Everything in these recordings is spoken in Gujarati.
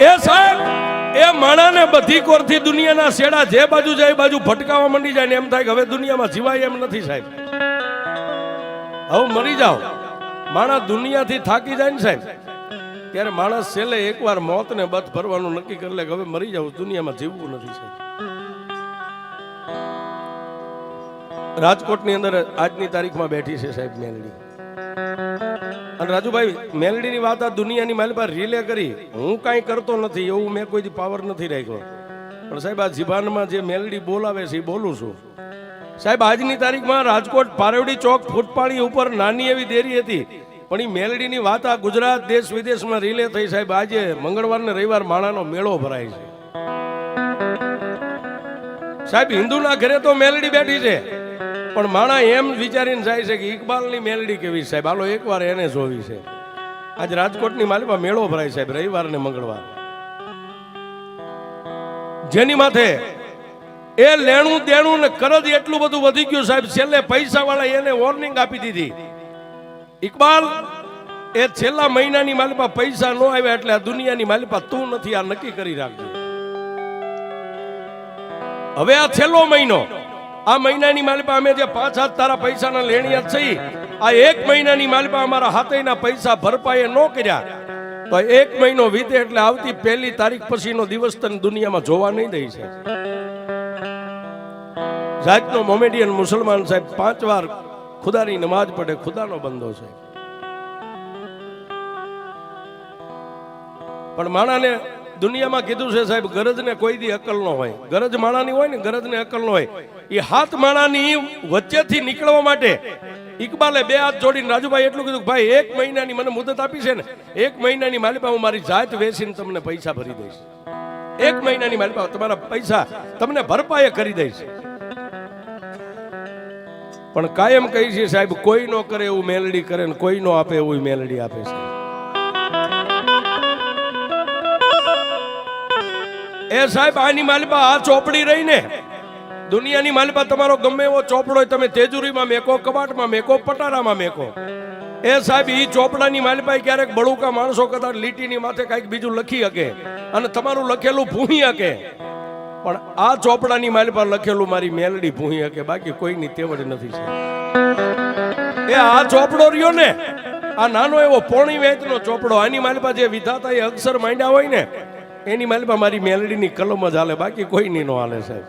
એ સાહેબ, એ માણાને બધી કોરથી દુનિયાના શેડા જે બાજુ જાય બાજુ ભટકાવા માંડી જાય ને એમ થાય કે હવે દુનિયામાં જીવાય એમ નથી સાહેબ. હવે મરી જાઓ. માણસ દુનિયાથી થાકી જાય ને સાહેબ. ત્યારે માણસ છેલ્લે એકવાર મોતને બધ ભરવાનું નક્કી કરી લે કે હવે મરી જાવ દુનિયામાં જીવવું નથી સાહેબ. રાજકોટની અંદર આજની તારીખમાં બેઠી છે સાહેબ મેલડી. અને રાજુભાઈ, મેલડીની વાત આ દુનિયાની મારી પાસે રિલે કરી. હું કાંઈ કરતો નથી, એવું મેં કોઈ પાવર નથી રાખ્યો. પણ સાહેબ, આ જીભાનમાં જે મેલડી બોલાવે છે, એ બોલું છું. સાહેબ, આજની તારીખમાં રાજકોટ પારેવડી ચોક ફૂટપાળી ઉપર નાની એવી દેરી હતી. પણ એ મેલડીની વાત આ ગુજરાત દેશ વિદેશમાં રિલે થઈ, સાહેબ. આજે મંગળવાર ને રવિવાર માણાનો મેળો ભરાય છે. સાહેબ, હિન્દુના ઘરે તો મેલડી બેઠી છે. પણ માણા એમ વિચારીને જાય છે કે ઇકબાલની મેલડી કેવી સાહેબ? હાલો, એકવાર એને જોવી છે. આજ રાજકોટની માલિકમાં મેળો ભરાય સાહેબ રવિવાર ને મંગળવાર. જેની માથે એ લેણું દેણું ને કરજ એટલું બધું વધી ગયું સાહેબ, છેલ્લે પૈસા વાળા એને વોર્નિંગ આપી દીધી. ઇકબાલ, એ છેલ્લા મહિનાની માલિપા પૈસા ન આવ્યા એટલે આ દુનિયાની માલિપા તું નથી, આ નક્કી કરી રાખજો. હવે આ છેલ્લો મહિનો. આ મહિનાની માલિપા અમે જે પાંચ હાથ તારા પૈસાના લેણિયા થઈ આ એક મહિનાની માલિપા અમારા હાથેના પૈસા ભરપાઈએ ન કર્યા. તો એક મહિનો વીતે એટલે આવતી પહેલી તારીખ પછીનો દિવસ તને દુનિયામાં જોવા નહીં દઈ છે. જાતનો મોમેડિયન મુસલમાન સાહેબ પાંચ વાર ખુદાની નમાજ પડે, ખુદાનો બંધો છે. પણ માણાને દુનિયામાં કીધું છે સાહેબ, ગરજને કોઈ દી અકલ ન હોય. ગરજ માણાની હોય ને, ગરજને અકલ ન હોય. એ હાથ માણાની વચ્ચેથી નીકળવા માટે ઇકબાલે બે હાથ જોડીને રાજુભાઈ એટલું કીધું ભાઈ, એક મહિનાની મને મુદત આપી છે ને, એક મહિનાની માલિપા હું મારી જાત વેચીને તમને પૈસા ભરી દઈશ. એક મહિનાની માલિપા તમારા પૈસા તમને ભરપાઈ કરી દઈશ. પણ કાયમ કહી છે સાહેબ, કોઈ નો કરે એવું મેલડી કરે ને કોઈ નો આપે એવું મેલડી આપે છે. એ સાહેબ, આની માલિપા આ ચોપડી રહી ને દુનિયાની માલિપા તમારો ગમે એવો ચોપડો હોય, તમે તેજુરીમાં મેકો, કબાટમાં મેકો, પટારામાં મેકો. એ સાહેબ એ ચોપડાની માલિપા ક્યારેક બળુકા માણસો કદાચ લીટીની માથે કાંઈક બીજું લખી શકે અને તમારું લખેલું ભૂહી શકે પણ આ ચોપડાની માલિપા લખેલું મારી મેલડી ભૂહી શકે બાકી કોઈની તેવડ નથી એ આ ચોપડો રહ્યો ને, આ નાનો એવો પોણી વેચનો ચોપડો. આની માલિપા જે વિધાતા એ અક્ષર માંડ્યા હોય ને એની માલિપા મારી મેલડીની કલમ જ હાલે, બાકી કોઈની નો હાલે સાહેબ.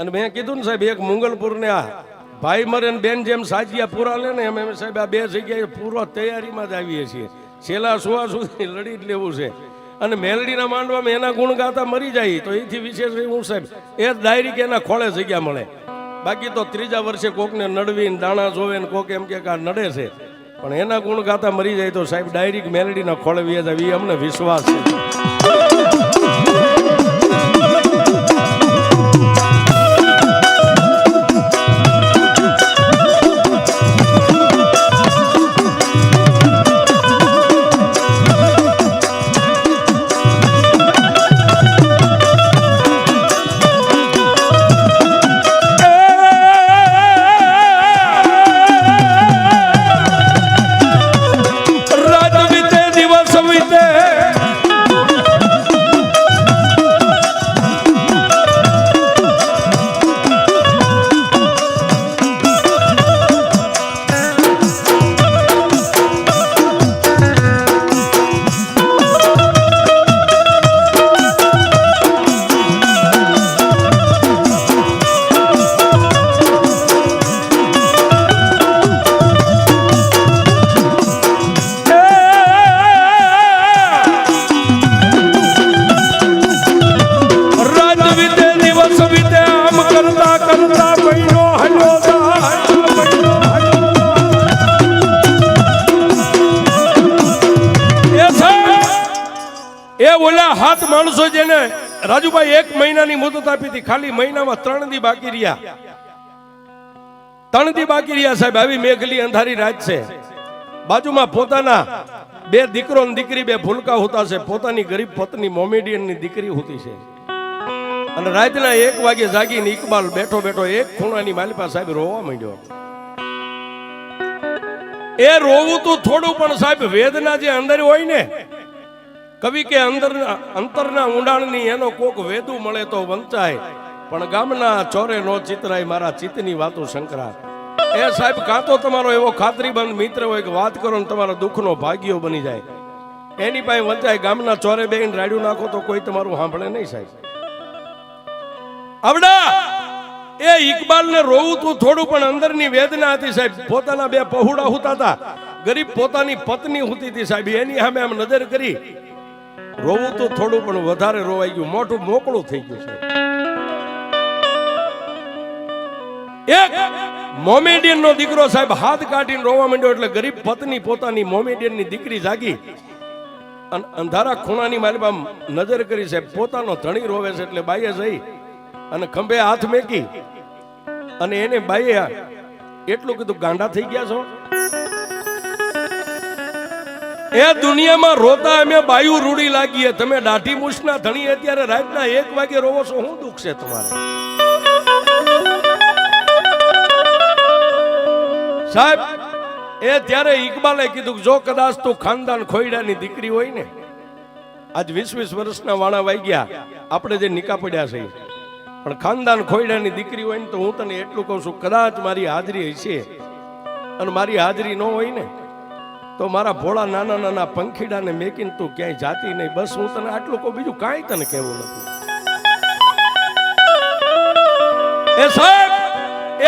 અને મેં કીધું ને સાહેબ, એક મુંગલપુર ને આ ભાઈ મરે બેન જેમ સાજિયા પૂરા લે ને એમ એમ સાહેબ, આ બે જગ્યાએ પૂરો તૈયારીમાં જ આવીએ છીએ. છેલ્લા સુવા સુધી લડી જ લેવું છે. અને મેલડીના માંડવામાં એના ગુણ ગાતા મરી જાય, તો એથી વિશેષ હું સાહેબ, એ ડાયરી કે એના ખોળે જગ્યા મળે. બાકી તો ત્રીજા વર્ષે કોકને નડવીને દાણા જોવે ને કોક એમ કે આ નડે છે. પણ એના ગુણ ગાતા મરી જાય તો સાહેબ ડાયરેક્ટ મેલડીના ખોળવીએ જ આવી અમને વિશ્વાસ છે. ઓલા હાથ માણસો જેને રાજુભાઈ એક મહિનાની મુદત આપી હતી, ખાલી મહિનામાં ત્રણ દી બાકી રહ્યા. ત્રણ દી બાકી રહ્યા સાહેબ, આવી મેઘલી અંધારી રાત છે. બાજુમાં પોતાના બે દીકરો દીકરી, બે ફૂલકા હોતા છે. પોતાની ગરીબ પત્ની મોમેડિયનની દીકરી હોતી છે. અને રાતના એક વાગે જાગીને ઇકબાલ બેઠો બેઠો એક ખૂણાની માલિપા સાહેબ રોવા માંડ્યો. એ રોવું તો થોડું પણ સાહેબ, વેદના જે અંદર હોય ને કવિ કે અંદર અંતરના ઊંડાણની એનો કોક વેદુ મળે તો વંચાય. પણ ગામના ચોરે નો ચિતરાય મારા ચિતની વાતો શંકરા એ સાહેબ, કાં તો તમારો એવો ખાતરીબંધ મિત્ર હોય કે વાત કરો ને તમારો દુઃખનો ભાગ્યો બની જાય. એની પાસે વંચાય ગામના ચોરે બેન રાડ્યું નાખો તો કોઈ તમારું સાંભળે નહીં સાહેબ. આવડા! એ ઇકબાલ ને રોવું તું થોડું, પણ અંદરની વેદના હતી સાહેબ. પોતાના બે પહુડા હુતા હતા. ગરીબ પોતાની પત્ની હુતી હતી સાહેબ. એની સામે આમ નજર કરી રોવું તો થોડું, પણ વધારે રોવાઈ ગયું. મોટું મોકળું થઈ ગયું છે. એક મોમેડિયન નો દીકરો સાહેબ હાથ કાઢીને રોવા માંડ્યો એટલે ગરીબ પત્ની પોતાની મોમેડિયનની દીકરી જાગી. અને અંધારા ખૂણાની મારી નજર કરી સાહેબ, પોતાનો ધણી રોવે છે એટલે બાઈએ જઈ અને ખંભે હાથ મેકી અને એને બાઈએ એટલું કીધું, ગાંડા થઈ ગયા છો? એ દુનિયામાં રોતા અમે બાયુ રૂડી લાગીએ. તમે દાઢી મૂછના ધણી અત્યારે રાતના એક વાગે રોવો છો, શું દુઃખ છે તમારે? સાહેબ, એ ત્યારે ઇકબાલે કીધું જો કદાચ તું ખાનદાન ખોયડાની દીકરી હોય ને, આજ વીસ વીસ વર્ષના વાણા વાઈ ગયા, આપણે જે નિકા પડ્યા છે પણ ખાનદાન ખોયડાની દીકરી હોય ને તો હું તને એટલું કહું છું, કદાચ મારી હાજરી હશે અને મારી હાજરી ન હોય ને તો મારા ભોળા નાના નાના પંખીડાને મેકીને તું ક્યાંય જાતી નહીં. બસ હું તને આટલું કહું, બીજું કાંઈ તને કહેવું નથી. એ સાહેબ,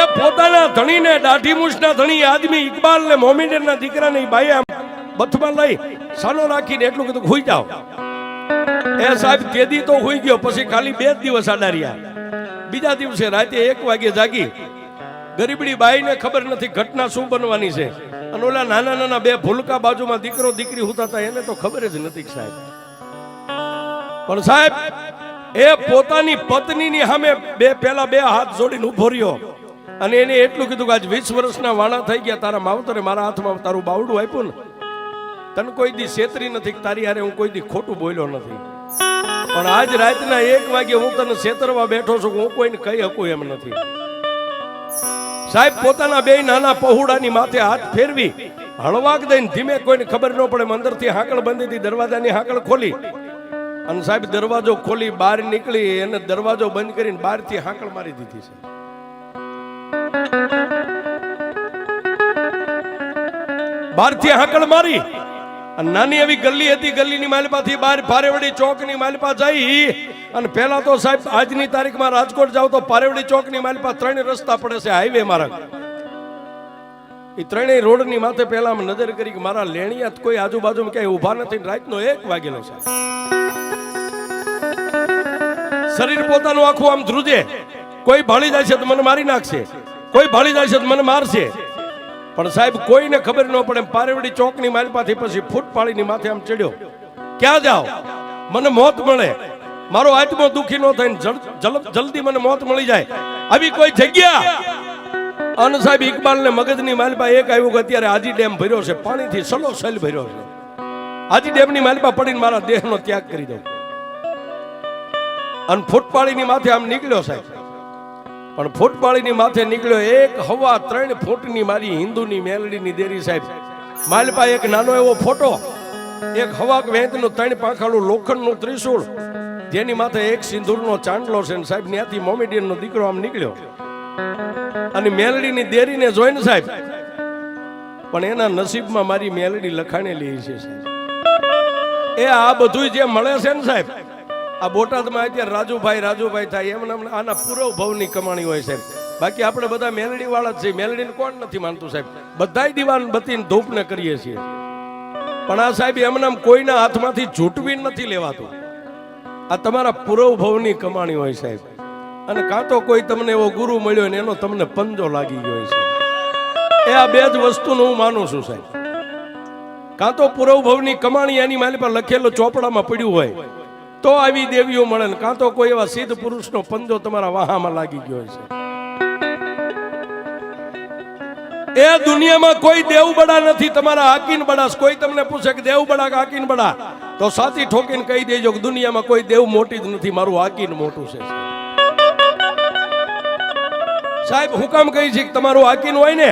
એ પોતાના ધણીને દાઢી મૂછના ધણી આદમી ઇકબાલ ને મોમિડરના દીકરાને બાઈ આમ બથમાં લઈ સાનો રાખીને એટલું કીધું, હોઈ જાઓ. એ સાહેબ, કેદી તો હોઈ ગયો, પછી ખાલી બે જ દિવસ આડા રહ્યા બીજા દિવસે રાતે એક વાગે જાગી. ગરીબડી બાઈને ખબર નથી ઘટના શું બનવાની છે. અને ઓલા નાના નાના બે ભૂલકા બાજુમાં દીકરો, દીકરી હોતા હતા, એને તો ખબર જ નથી સાહેબ. પણ સાહેબ, એ પોતાની પત્નીની સામે બે પેલા બે હાથ જોડીને ઊભો રહ્યો. અને એને એટલું કીધું કે આજ વીસ વર્ષના વાણા થઈ ગયા, તારા માવતરે મારા હાથમાં તારું બાવડું આપ્યું ને. તને કોઈ દી છેતરી નથી તારી હારે હું કોઈ દી ખોટું બોલ્યો નથી. પણ આજ રાતના એક વાગે હું તને છેતરવા બેઠો છું હું કોઈને કહી શકું એમ નથી. સાહેબ, પોતાના બે નાના પહોળાની માથે હાથ ફેરવી હળવાક દઈને ધીમે કોઈને ખબર ન પડે અંદરથી હાંકળ બંધી હતી દરવાજાની હાકળ ખોલી. અને સાહેબ, દરવાજો ખોલી બહાર નીકળી એને દરવાજો બંધ કરીને બહારથી હાંકળ મારી દીધી છે. બહારથી હાંકળ મારી. નાની એવી ગલ્લી હતી ગલ્લીની માલપાથી બહાર પારેવડી ચોકની માલપા જઈ અને પહેલા તો સાહેબ, આજની તારીખમાં રાજકોટ જાવ તો પારેવડી ચોકની માલપા ત્રણ રસ્તા પડે છે હાઈવે મારા. એ ત્રણેય રોડની માથે પહેલા નજર કરી કે મારા લેણિયા કોઈ આજુબાજુમાં ક્યાંય ઊભા નથી રાતનો એક વાગેલો છે શરીર પોતાનું આખું આમ ધ્રુજે. કોઈ ભાળી જાય છે તો મને મારી નાખશે. કોઈ ભાળી જાય છે તો મને મારશે. પણ સાહેબ, કોઈને ખબર ન પડે પારેવડી ચોકની માલપાથી પછી ફૂટ પાડીની માથે આમ ચડ્યો. ક્યાં જાઓ? મને મોત મળે. મારો આત્મો દુખી ન થાય જલ્દી મને મોત મળી જાય. આવી કોઈ જગ્યા? અન સાહેબ ઇકબાલ ને મગજની માલપા એક આવ્યું કે અત્યારે આજી ડેમ ભર્યો છે, પાણીથી સલો સલ ભર્યો છે. આજી ડેમની માલપા પડીને મારા દેહનો ત્યાગ કરી દઉં. અને ફૂટપાળીની માથે આમ નીકળ્યો સાહેબ. પણ ફૂટપાળીની માથે નીકળ્યો એક હવા ત્રણ ફૂટની મારી હિન્દુની મેલડીની દેરી સાહેબ. માલપા એક નાનો એવો ફોટો, એક હવા વેંતનું ત્રણ પાંખાળું લોખંડનું ત્રિશૂળ, જેની માથે એક સિંદૂરનો ચાંદલો છે ને સાહેબ, ત્યાંથી મોમેડિયનનો દીકરો આમ નીકળ્યો. અને મેલડીની દેરીને જોઈને સાહેબ, પણ એના નસીબમાં મારી મેલડી લખાણેલી છે સાહેબ. એ આ બધું જે મળે છે ને સાહેબ આ બોટાદમાં અત્યારે રાજુભાઈ રાજુભાઈ થાય, એમ નામ આના પૂરો ભવની કમાણી હોય સાહેબ બાકી આપણે બધા મેલડી વાળા જ છીએ. મેલડીને કોણ નથી માનતું સાહેબ? બધાય દીવાન બતીને ધૂપને કરીએ છીએ. પણ આ સાહેબ એમને કોઈના હાથમાંથી ઝૂંટવી નથી લેવાતું. આ તમારા પૂરવ ભવની કમાણી હોય સાહેબ. અને કાં તો કોઈ તમને એવો ગુરુ મળ્યો ને એનો તમને પંજો લાગી ગયો છે એ આ બે જ વસ્તુનું હું માનું છું સાહેબ. કાં તો પૂરવ ભવની કમાણી એની માલી પર લખેલો ચોપડામાં પડ્યું હોય. તો આવી દેવીઓ મળે ને કાં તો કોઈ એવા સિદ્ધ પુરુષનો પંજો તમારા વાહામાં લાગી ગયો છે એ દુનિયામાં કોઈ દેવ બડા નથી, તમારા હાકીન બડા કોઈ તમને પૂછે કે દેવ બડા કે હાકીન બડા? તો સાચી ઠોકીને કહી દેજો કે દુનિયામાં કોઈ દેવ મોટી જ નથી, મારું હાકીન મોટું છે. સાહેબ હું કામ કહી છે કે તમારું હાકીન હોય ને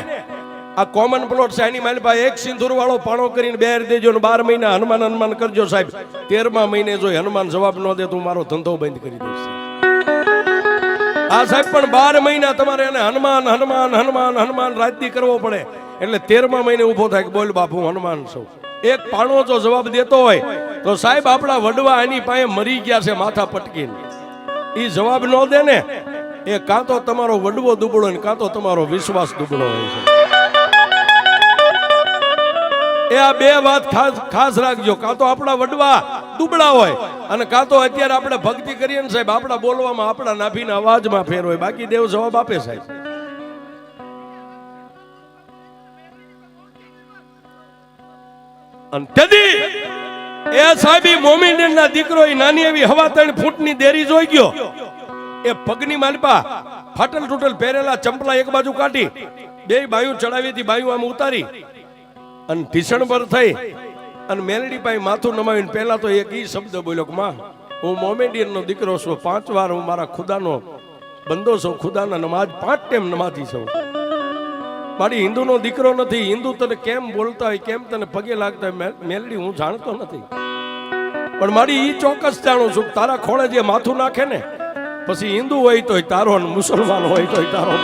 આ કોમન પ્લોટ છે. એની મારી પાસે એક સિંદૂર વાળો પાણો કરીને બેર દેજો ને બાર મહિના હનુમાન હનુમાન કરજો સાહેબ. તેરમા મહિને જો હનુમાન જવાબ ન દે તો મારો ધંધો બંધ કરી દઈશ આ સાહેબ, પણ બાર મહિના તમારે એને હનુમાન હનુમાન હનુમાન હનુમાન રાજદી કરવો પડે. એટલે તેરમા મહિને ઊભો થાય કે બોલ બાપુ હનુમાન છું. એક પાણો જો જવાબ દેતો હોય, તો સાહેબ આપણા વડવા એની પાસે મરી ગયા છે માથા પટકીને. એ જવાબ ન દે ને, એ કાં તો તમારો વડવો દુબળો ને કાં તો તમારો વિશ્વાસ દુબળો હોય છે. એ આ બે વાત ખાસ ખાસ રાખજો. કાં તો આપણા વડવા દુબળા હોય અને કાં તો અત્યારે આપણે ભક્તિ કરીએ ને સાહેબ, આપણા બોલવામાં આપણા નાભીના અવાજમાં ફેર હોય. બાકી દેવ જવાબ આપે સાહેબ. અને તેથી એ સાહેબી મોમિનના દીકરો એ નાની એવી હવા ત્રણ ફૂટની દેરી જોઈ ગયો. એ પગની માલપા ફાટલ તૂટલ પહેરેલા ચંપલા એક બાજુ કાઢી, બે બાયું ચડાવી હતી, બાયું આમ ઉતારી. અને ભીષણ પર થઈ. અને મેલડી પાસે માથું નમાવીને પહેલા તો એક ઈ શબ્દ બોલ્યો કે, માં, હું મોમેડિયન નો દીકરો છું. પાંચ વાર હું મારા ખુદાનો બંદો છું. ખુદાના નમાજ પાંચ ટાઈમ નમાજી છું. મારી હિન્દુનો દીકરો નથી. હિન્દુ તને કેમ બોલતા હોય, કેમ તને પગે લાગતા હોય મેલડી, હું જાણતો નથી. પણ મારી ઈ ચોક્કસ જાણું છું તારા ખોળે જે માથું નાખે ને, પછી હિન્દુ હોય તોય તારો અને મુસલમાન હોય તોય તારો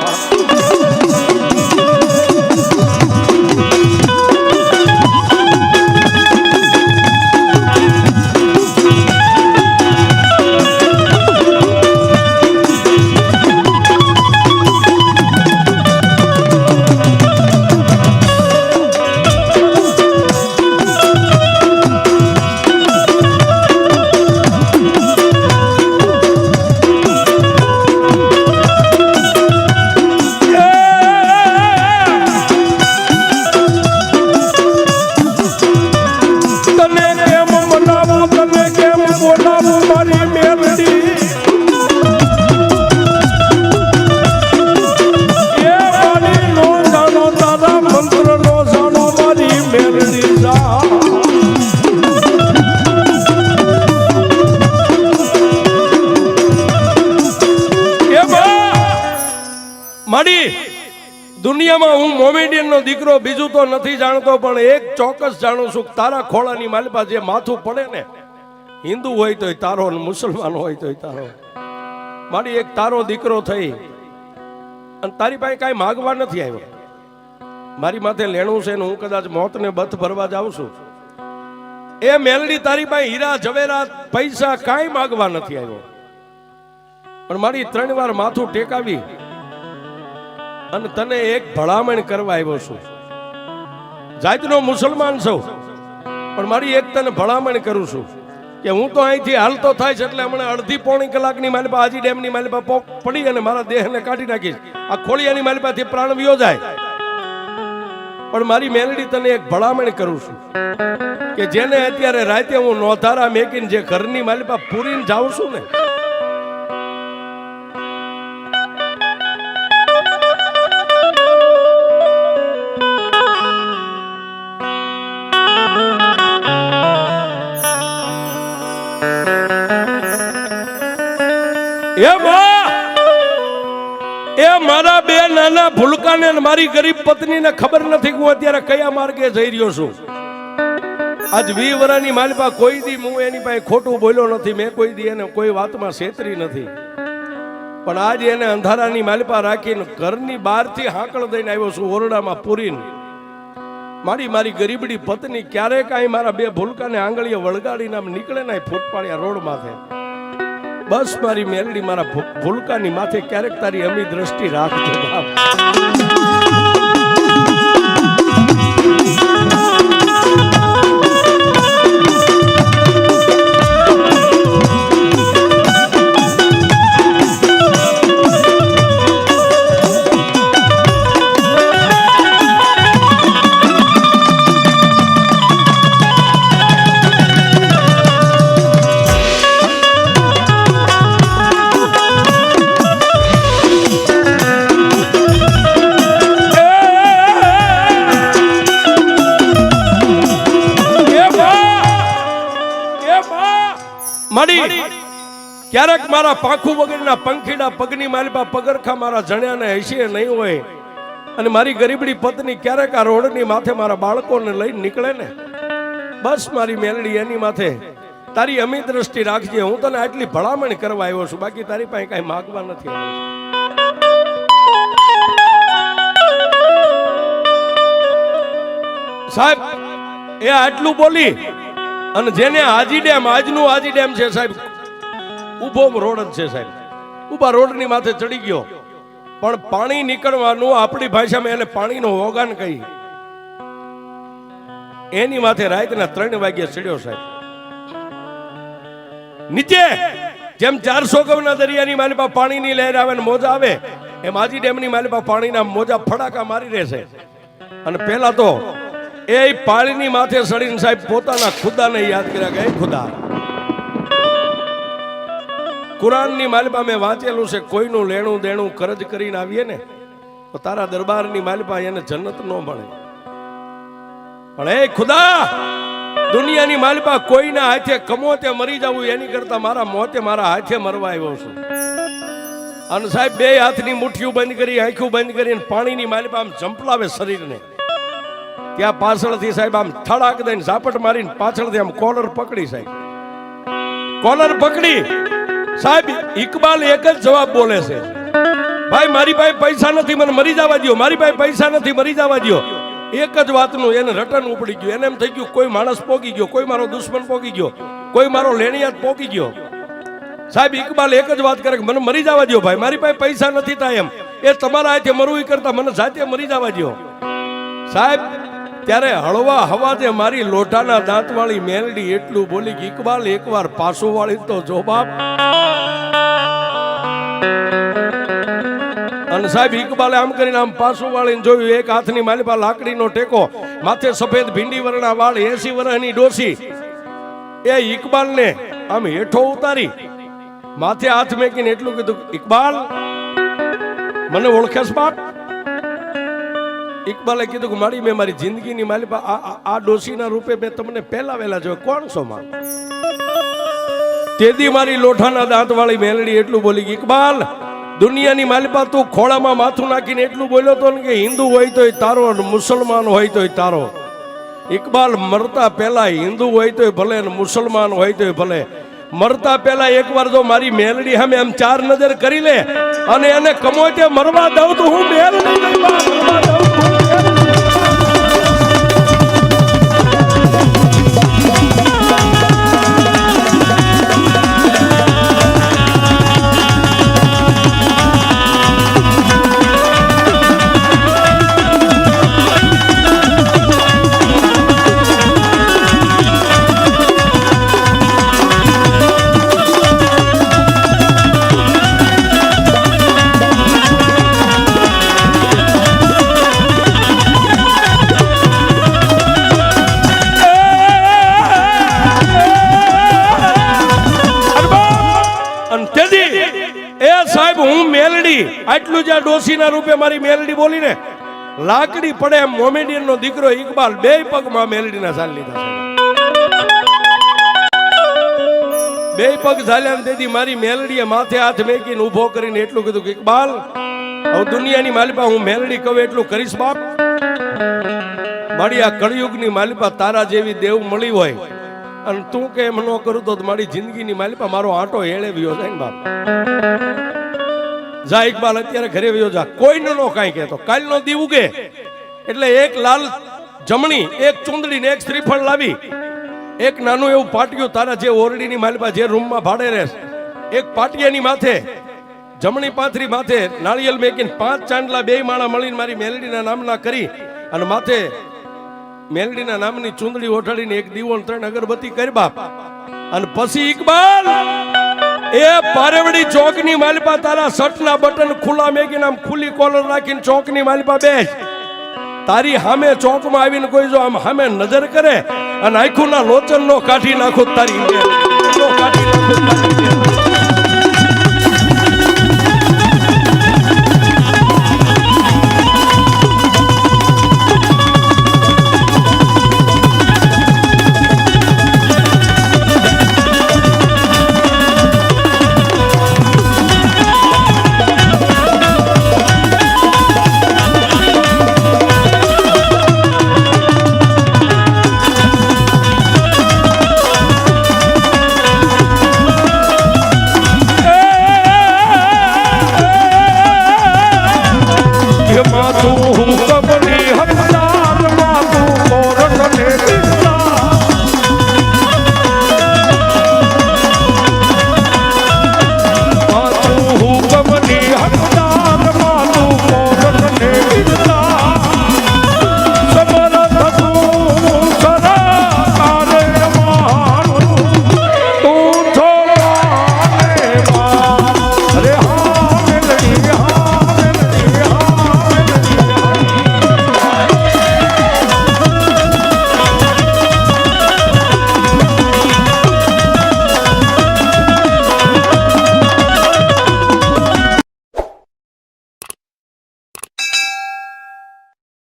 દુનિયામાં હું મોમેડિયનનો દીકરો, બીજું તો નથી જાણતો, પણ એક ચોક્કસ જાણું છું તારા ખોળાની માલપા જે માથું પડે ને, હિન્દુ હોય તોય તારો ને મુસલમાન હોય તોય તારો. મારી એક તારો દીકરો થઈ, અને તારી પાસે કાંઈ માગવા નથી આવ્યો. મારી માથે લેણું છે ને હું કદાચ મોતને બથ ભરવા જાઉં છું. એ મેલડી તારી પાસે હીરા, ઝવેરાત, પૈસા કાંઈ માગવા નથી આવ્યો. પણ મારી ત્રણ વાર માથું ટેકાવી અને તને એક ભલામણ કરવા આવ્યો છું. જાતનો મુસલમાન છું, પણ મારી એક તને ભલામણ કરું છું કે હું તો અહીંથી હાલતો થાય છે એટલે હમણાં અડધી પોણી કલાકની માલિપા હાજી ડેમની માલિપા પોક પડી અને મારા દેહને કાઢી નાખીશ. આ ખોળિયાની માલિપાથી પ્રાણ વિયો જાય પણ મારી મેલડી તને એક ભલામણ કરું છું કે જેને અત્યારે રાતે હું નોધારા મેકીને જે ઘરની માલિપા પૂરીને જાઉં છું ને મારા બે નાના ભૂલકાને મારી ગરીબ પત્નીને ખબર નથી હું અત્યારે કયા માર્ગે જઈ રહ્યો છું. આજ વી વરાની માલપા કોઈ દી હું એની પાસે ખોટું બોલ્યો નથી, મેં કોઈ દી એને કોઈ વાતમાં છેતરી નથી. પણ આજ એને અંધારાની માલપા રાખીને ઘરની બહારથી હાંકળ દઈને આવ્યો છું ઓરડામાં પૂરીને. મારી મારી ગરીબડી પત્ની ક્યારેક કાંઈ મારા બે ભૂલકાને આંગળીએ વળગાડીને આમ નીકળે ને રોડ માથે બસ મારી મેલડી મારા ભૂલકાની માથે ક્યારેક તારી અમી દ્રષ્ટિ રાખજો બાપ. મારા પાંખું વગરના પંખીડા પગની માલપા પગરખા મારા જણ્યાને હશે નહીં હોય. અને મારી ગરીબડી પત્ની ક્યારેક આ રોડની માથે મારા બાળકોને લઈને નીકળે ને? બસ મારી મેલડી એની માથે. તારી અમી દ્રષ્ટિ રાખજે, હું તને આટલી ભલામણ કરવા આવ્યો છું. બાકી તારી પાસે કાંઈ માગવા નથી સાહેબ, એ આટલું બોલી. અને જેને હાજી ડેમ, આજનું હાજી ડેમ છે સાહેબ ઊભો રોડ છે સાહેબ. ઊભા રોડની માથે ચડી ગયો. પણ પાણી નીકળવાનું આપણી ભાષામાં એને પાણીનો ઓગાન કહી. એની માથે રાતના ત્રણ વાગ્યે ચડ્યો સાહેબ. નીચે, જેમ ચારસો ગવના દરિયાની માલિપા પાણીની લહેર આવે ને મોજા આવે, એમ આજી ડેમની માલિપા પાણીના મોજા ફડાકા મારી રહેશે અને પહેલા તો એ પાણીની માથે સડીને સાહેબ પોતાના ખુદાને યાદ કર્યા કે ખુદા કુરાનની માલિપા મેં વાંચેલું છે, કોઈનું લેણું દેણું કરજ કરીને આવીએ ને, તો તારા દરબારની માલિપા એને જન્નત ન મળે. પણ એ ખુદા, દુનિયાની માલિપા કોઈના હાથે કમોતે મરી જવું, એની કરતા મારા મોતે મારા હાથે મરવા આવ્યો છું. અને સાહેબ, બે હાથની મુઠ્ઠીઓ બંધ કરી, આંખું બંધ કરીને પાણીની માલિપા આમ ઝંપલાવે શરીરને. ત્યાં પાછળથી સાહેબ આમ થડાક દઈને ઝાપટ મારીને પાછળથી આમ કોલર પકડી સાહેબ. કોલર પકડી સાહેબ, ઇકબાલ એક જ જવાબ બોલે છે. ભાઈ, મારી પાસે પૈસા નથી, મને મરી જવા દો મારી પાસે પૈસા નથી, મરી જવા દો એક જ વાતનું એને રટન ઉપડી ગયું. એને એમ થઈ ગયું, કોઈ માણસ પોગી ગયો, કોઈ મારો દુશ્મન પોગી ગયો, કોઈ મારો લેણિયાત પોગી ગયો. સાહેબ, ઇકબાલ એક જ વાત કરે કે મને મરી જવા દો ભાઈ, મારી પાસે પૈસા નથી થાય એમ. એ તમારા હાથે મરવું કરતા મને જાતે મરી જવા દ્યો. સાહેબ ત્યારે હળવા હવાજે મારી લોઢાના દાંતવાળી મેલડી એટલું બોલી કે, ઇકબાલ, એકવાર પાછું વાળી તો જો બાપ. અને સાહેબ, ઇકબાલે આમ કરીને આમ પાછું વાળીને જોયું, એક હાથની માલિપા લાકડીનો ટેકો, માથે સફેદ ભીંડી વરણા વાળ, એસી વરણની ડોસી. એ ઇકબાલને આમ હેઠો ઉતારી, માથે હાથ મેકીને એટલું કીધું, ઇકબાલ, મને ઓળખેસ બાપ? ઇકબાલે કીધું કે મારી મેં મારી જિંદગીની માલિપા આ આ- ડોશીના રૂપે મેં તમને પહેલા વહેલા જોયો. કોણ છો માં? તેદી મારી લોઠાના દાંતવાળી મેલડી એટલું બોલી કે ઇકબાલ, દુનિયાની માલિપા તું ખોળામાં માથું નાખીને એટલું બોલ્યો તો ને કે હિન્દુ હોય તોય તારો અને મુસલમાન હોય તોય તારો. ઇકબાલ, મરતા પહેલા હિન્દુ હોય તોય ભલે અને મુસલમાન હોય તોય ભલે. મરતા પહેલા એકવાર જો મારી મેલડી સામે એમ ચાર નજર કરી લે અને એને કમોય તે મરવા દઉં તો હું મેલડી નહીં સાહેબ, હું મેલડી. આટલું જ આ ડોસીના રૂપે મારી મેલડી બોલીને લાકડી પડે એમ મોમેડિયન નો દીકરો ઇકબાલ બે પગમાં મેલડીના ચાલી લીધા બે પગ ઝાલ્યા તેથી મારી મેલડીએ માથે હાથ મેકીને ઊભો કરીને એટલું કીધું કે, ઇકબાલ હવે દુનિયાની માલિપા, હું મેલડી કહું એટલું કરીશ બાપ. મારી આ કળિયુગની માલિપા તારા જેવી દેવ મળી હોય. અને તું કે એમ ન કરું તો મારી જિંદગીની માલિપા મારો આંટો એળે વ્યો જાય ને બાપ. જા ઇકબાલ, અત્યારે ઘરે વયો જા. કોઈને નો કાંઈ કહેતો. કાલનો દી ઉગે. એટલે એક લાલ જમણી, એક ચુંદડી ને એક શ્રીફળ લાવી. એક નાનું એવું પાટિયું તારા જે ઓરડીની માલિપા જે રૂમમાં ભાડે રહે એક પાટિયાની માથે, જમણી પાથરી માથે નાળિયેર મેકીને પાંચ ચાંદલા બે માળા મળીને મારી મેલડીના નામના કરી અને માથે મેલડીના નામની ચૂંદડી ઓઢાડીને એક દીવો ત્રણ અગરબત્તી કરી બાપ. અને પછી ઇકબાલ એ પારેવડી ચોકની માલિપા તારા શર્ટના બટન ખુલ્લા મેકીને આમ ખુલ્લી કોલર રાખીને ચોકની માલિપા બેસ તારી સામે ચોકમાં આવીને કોઈ જો આમ સામે નજર કરે અને આખું ના લોચન નો કાઢી નાખો તારી કાઢી નાખો.